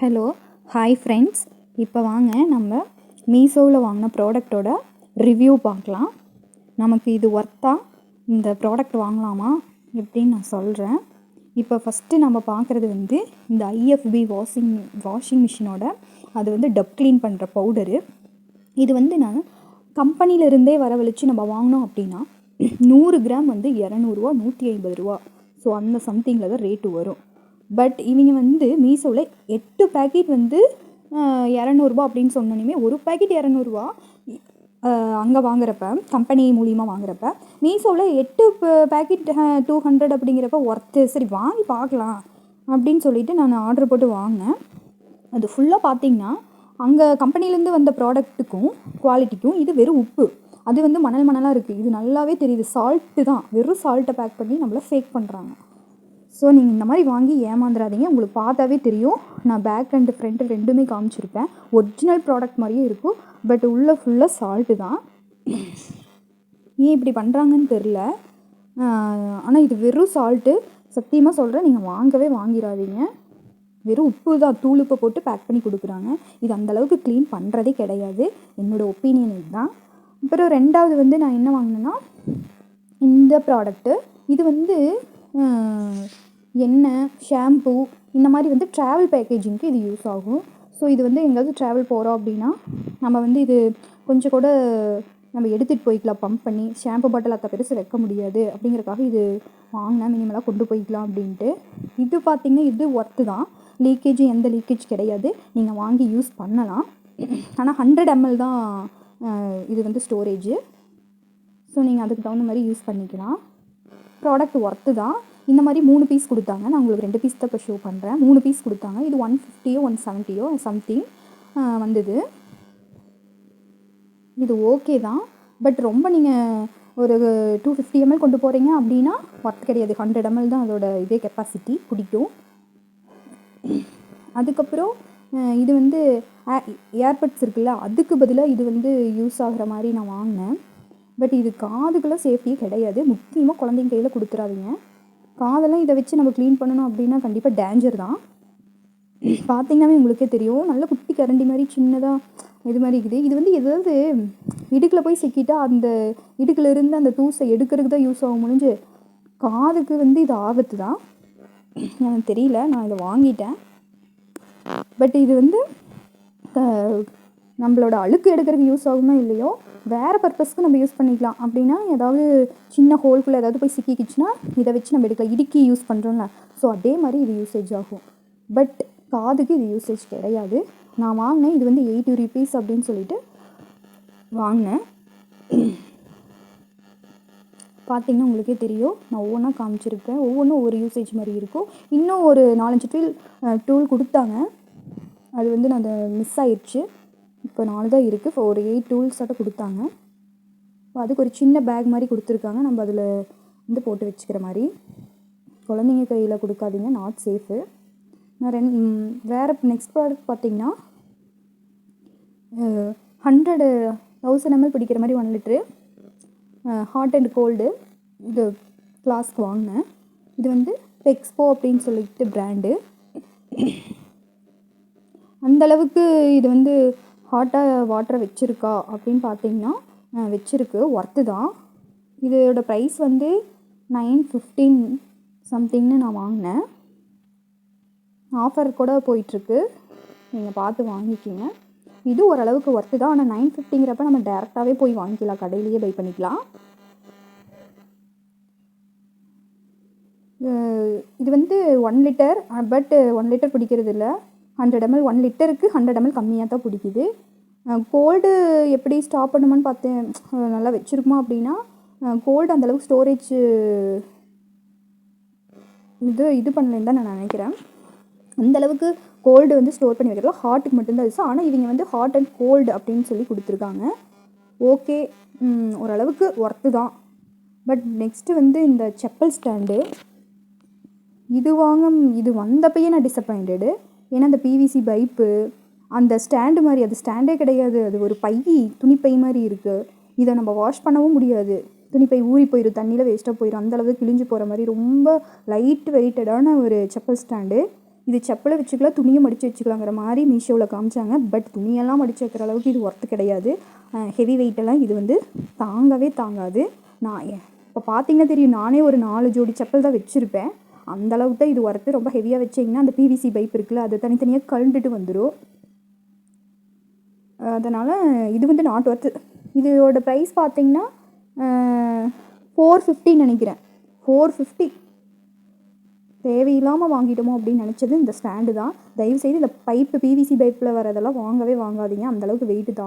Hello hi friends இப்போ வாங்க நம்ம மீஷோவில் வாங்கின ப்ராடக்ட்டோட ரிவ்யூ பார்க்கலாம். நமக்கு இது ஒர்த்தா இந்த ப்ராடக்ட் வாங்கலாமா? எப்படின்னு நான் சொல்கிறேன் இப்போ ஃபஸ்ட்டு நம்ம பார்க்குறது வந்து இந்த ஐஎஃப்பி வாஷிங் வாஷிங் மிஷினோட அது வந்து டப் க்ளீன் பண்ணுற பவுடரு இது வந்து நான் கம்பெனியிலேருந்தே வரவழைச்சு நம்ம வாங்கினோம் அப்படின்னா நூறு கிராம் வந்து இரநூறுவா நூற்றி ஐம்பது ரூபா. ஸோ அந்த சம்திங்கில் தான் ரேட்டு வரும். பட் இவங்க வந்து மீஷோவில் எட்டு பேக்கெட் வந்து இரநூறுபா அப்படின்னு சொன்னோன்னே ஒரு பேக்கெட் இரநூறுவா அங்கே வாங்குறப்ப கம்பெனி மூலிமா வாங்குறப்ப மீஷோவில் எட்டு பேக்கெட் டூ ஹண்ட்ரட் அப்படிங்கிறப்ப ஒர்த்து சரி வாங்கி பார்க்கலாம் அப்படின்னு சொல்லிட்டு நான் ஆர்டர் போட்டு வாங்கினேன். அது ஃபுல்லாக பார்த்தீங்கன்னா அங்கே கம்பெனிலேருந்து வந்த ப்ராடக்ட்டுக்கும் குவாலிட்டிக்கும் இது வெறும் உப்பு. அது வந்து மணல் மணலாக இருக்குது இது நல்லாவே தெரியுது. சால்ட்டு தான். வெறும் சால்ட்டை பேக் பண்ணி நம்மளை ஃபேக் பண்ணுறாங்க ஸோ நீங்கள் இந்த மாதிரி வாங்கி ஏமாந்துடாதீங்க உங்களுக்கு பார்த்தாவே தெரியும். நான் பேக் அண்ட் ஃப்ரண்ட் ரெண்டுமே காமிச்சிருப்பேன். ஒரிஜினல் ப்ராடக்ட் மாதிரியே இருக்கும். பட் உள்ளே ஃபுல்லாக சால்ட்டு தான். ஏன் இப்படி பண்ணுறாங்கன்னு தெரில ஆனால் இது வெறும் சால்ட்டு சத்தியமாக சொல்கிறேன் நீங்கள் வாங்கவே வாங்கிடாதீங்க வெறும் உப்பு தான் தூள் உப்பை போட்டு பேக் பண்ணி கொடுக்குறாங்க. இது அந்தளவுக்கு க்ளீன் பண்ணுறதே கிடையாது. என்னோடய ஒப்பீனியன் இதுதான். அப்புறம் ரெண்டாவது வந்து நான் என்ன வாங்கினேன்னா இந்த ப்ராடக்ட்டு இது வந்து எண்ணெய் ஷாம்பு இந்த மாதிரி வந்து ட்ராவல் பேக்கேஜிங்க்கு இது யூஸ் ஆகும். ஸோ இது வந்து எங்கேயாவது ட்ராவல் போகிறோம் அப்படின்னா நம்ம வந்து இது கொஞ்சம் கூட நம்ம எடுத்துகிட்டு போய்க்கலாம். பம்ப் பண்ணி ஷாம்பு பாட்டில் அத்தை பெருசு வைக்க முடியாது அப்படிங்கிறக்காக இது வாங்கினா மினிமலாக கொண்டு போய்க்கலாம் அப்படின்ட்டு. இது பார்த்திங்கன்னா இது ஒர்த்து தான். லீக்கேஜ் எந்த லீக்கேஜ் கிடையாது. நீங்கள் வாங்கி யூஸ் பண்ணலாம். ஆனால் ஹண்ட்ரட் எம்எல் தான் இது வந்து ஸ்டோரேஜு ஸோ நீங்கள் அதுக்கு தகுந்த மாதிரி யூஸ் பண்ணிக்கலாம். ப்ராடக்ட் ஒர்த்து தான். இந்த மாதிரி மூணு பீஸ் கொடுத்தாங்க. நான் உங்களுக்கு ரெண்டு பீஸ் தான் இப்போ ஷோ பண்ணுறேன் மூணு பீஸ் கொடுத்தாங்க. இது ஒன் ஃபிஃப்டியோ ஒன் செவன்ட்டியோ சம்திங் வந்தது. இது ஓகே தான். பட் ரொம்ப நீங்கள் ஒரு டூ ஃபிஃப்டி எம்எல் கொண்டு போகிறீங்க அப்படின்னா ஒர்த் கிடையாது. ஹண்ட்ரட் எம்எல் தான் அதோட இதே கெப்பாசிட்டி பிடிக்கும். அதுக்கப்புறம் இது வந்து ஏர்பட்ஸ் இருக்குல்ல அதுக்கு பதிலாக இது வந்து யூஸ் ஆகிற மாதிரி நான் வாங்கினேன். பட் இது காதுக்கெல்லாம் சேஃப்டியே கிடையாது. முக்கியமாக குழந்தைங்க கையில் கொடுத்துறாதீங்க. காதெல்லாம் இதை வச்சு நம்ம க்ளீன் பண்ணணும் அப்படின்னா கண்டிப்பாக டேஞ்சர் தான். பார்த்தீங்கன்னாவே உங்களுக்கே தெரியும். நல்ல குட்டி கரண்டி மாதிரி சின்னதாக இது மாதிரி இருக்குது. இது வந்து எதாவது இடுக்கில் போய் சிக்கிட்டா அந்த இடுக்கில் இருந்து அந்த தூசை எடுக்கிறதுக்கு தான் யூஸ் ஆகும். முடிஞ்சு காதுக்கு வந்து இது ஆபத்து தான். எனக்கு தெரியல. நான் இதை வாங்கிட்டேன். பட் இது வந்து நம்மளோட அழுக்கு எடுக்கிறதுக்கு யூஸ் ஆகுமோ இல்லையோ வேறு பர்பஸ்க்கு நம்ம யூஸ் பண்ணிக்கலாம். அப்படின்னா ஏதாவது சின்ன ஹோல்குள்ளே ஏதாவது போய் சிக்கிக்கிச்சுன்னா இதை வச்சு நம்ம எடுக்கலாம். இடுக்கி யூஸ் பண்ணுறோம்ல ஸோ அதே மாதிரி இது யூசேஜ் ஆகும். பட் காதுக்கு இது யூசேஜ் கிடையாது. நான் வாங்கினேன். இது வந்து எயிட்டி ருபீஸ் அப்படின்னு சொல்லிட்டு வாங்கினேன். பார்த்திங்கன்னா உங்களுக்கே தெரியும். நான் ஒவ்வொன்றா காமிச்சிருக்கேன் ஒவ்வொன்றும் ஒரு யூசேஜ் மாதிரி இருக்கும். இன்னும் ஒரு நாலஞ்சு டூல் டூல் கொடுத்தாங்க. அது வந்து நான் அதை மிஸ் ஆயிடுச்சு இப்போ நாலு தான் இருக்குது இப்போ ஒரு எயிட் டூல்ஸாட்ட கொடுத்தாங்க. கொடுத்தாங்க அதுக்கு ஒரு சின்ன பேக் மாதிரி கொடுத்துருக்காங்க. நம்ம அதில் வந்து போட்டு வச்சுக்கிற மாதிரி. குழந்தைங்க கையில் கொடுக்காதீங்க. நாட் சேஃபு நான் ரெண் வேறு நெக்ஸ்ட் ப்ராடக்ட் பார்த்திங்கன்னா ஹண்ட்ரடு தௌசண்ட் எம்எல் பிடிக்கிற மாதிரி one litre hot and cold இது ஃப்ளாஸ்க் வாங்கினேன். இது வந்து பெக்ஸ்போ அப்படின்னு சொல்லிட்டு ப்ராண்டு அந்தளவுக்கு இது வந்து ஹாட்டாக வாட்டரை வச்சுருக்கா அப்படின்னு பார்த்தீங்கன்னா வச்சுருக்கு. ஒர்த்து தான். இதோட ப்ரைஸ் வந்து நைன் ஃபிஃப்டீன் சம்திங்னு நான் வாங்கினேன். ஆஃபர் கூட போயிட்டுருக்கு. நீங்கள் பார்த்து வாங்கிக்கிங்க. இது ஓரளவுக்கு ஒர்த்து தான். ஆனால் நைன் ஃபிஃப்டிங்கிறப்ப நம்ம டேரெக்டாகவே போய் வாங்கிக்கலாம். கடையிலேயே பை பண்ணிக்கலாம். இது வந்து one litre but one litre பிடிக்கிறது இல்லை ஹண்ட்ரட் எம்எல் ஒன் லிட்டருக்கு ஹண்ட்ரட் எம்எல் கம்மியாக தான் பிடிக்குது. கோல்டு எப்படி ஸ்டாப் பண்ணுமான்னு பார்த்தேன். நல்லா வச்சுருக்குமா அப்படின்னா கோல்டு அந்தளவுக்கு ஸ்டோரேஜ் இது இது பண்ணலன்னு தான் நான் நினைக்கிறேன். அந்தளவுக்கு கோல்டு வந்து ஸ்டோர் பண்ணி வைக்கிறதுல ஹார்ட்டுக்கு மட்டும்தான் யூஸ் ஆனால் இவங்க வந்து ஹாட் அண்ட் கோல்டு அப்படின்னு சொல்லி கொடுத்துருக்காங்க. ஓகே ஓரளவுக்கு ஒர்த்து தான். பட் நெக்ஸ்ட்டு வந்து இந்த செப்பல் ஸ்டாண்டு இது வாங்க இது வந்தப்பையே நான் டிசப்பாயிண்டடு ஏன்னா அந்த பிவிசி பைப்பு அந்த ஸ்டாண்டு மாதிரி அது ஸ்டாண்டே கிடையாது. அது ஒரு பை துணிப்பை மாதிரி இருக்குது இதை நம்ம வாஷ் பண்ணவும் முடியாது. துணிப்பை ஊறி போயிடும் தண்ணியில் வேஸ்ட்டாக போயிடும் அந்தளவுக்கு கிழிஞ்சு போகிற மாதிரி ரொம்ப லைட் வெயிட்டடான ஒரு செப்பல் ஸ்டாண்டு இது செப்பலை வச்சுக்கலாம் துணியை மடித்து வச்சுக்கலாங்கிற மாதிரி மீஷோவில் காமிச்சாங்க. பட் துணியெல்லாம் மடித்து வைக்கிற அளவுக்கு இது ஒர்த்து கிடையாது. ஹெவி வெயிட்டெல்லாம் இது வந்து தாங்கவே தாங்காது. நான் இப்போ பார்த்தீங்கன்னா தெரியும் நானே ஒரு நாலு ஜோடி செப்பல் தான் வச்சுருப்பேன். அந்த அளவுக்கு தான் இது ஒர்த்து ரொம்ப ஹெவியாக வச்சிங்கன்னா அந்த பிவிசி பைப் இருக்குல்ல அது தனித்தனியாக கழுண்டுட்டு வந்துடும் அதனால் இது வந்து நாட் ஒர்த்து இதோட ப்ரைஸ் பார்த்தீங்கன்னா ஃபோர் ஃபிஃப்டின்னு நினைக்கிறேன். ஃபோர் ஃபிஃப்டி தேவையில்லாமல் வாங்கிட்டோமோ அப்படின்னு நினச்சது இந்த ஸ்டாண்டு தான். தயவுசெய்து இந்த பைப்பு பிவிசி பைப்பில் வரதெல்லாம் வாங்கவே வாங்காதீங்க. அந்தளவுக்கு வெயிட்டு தான்.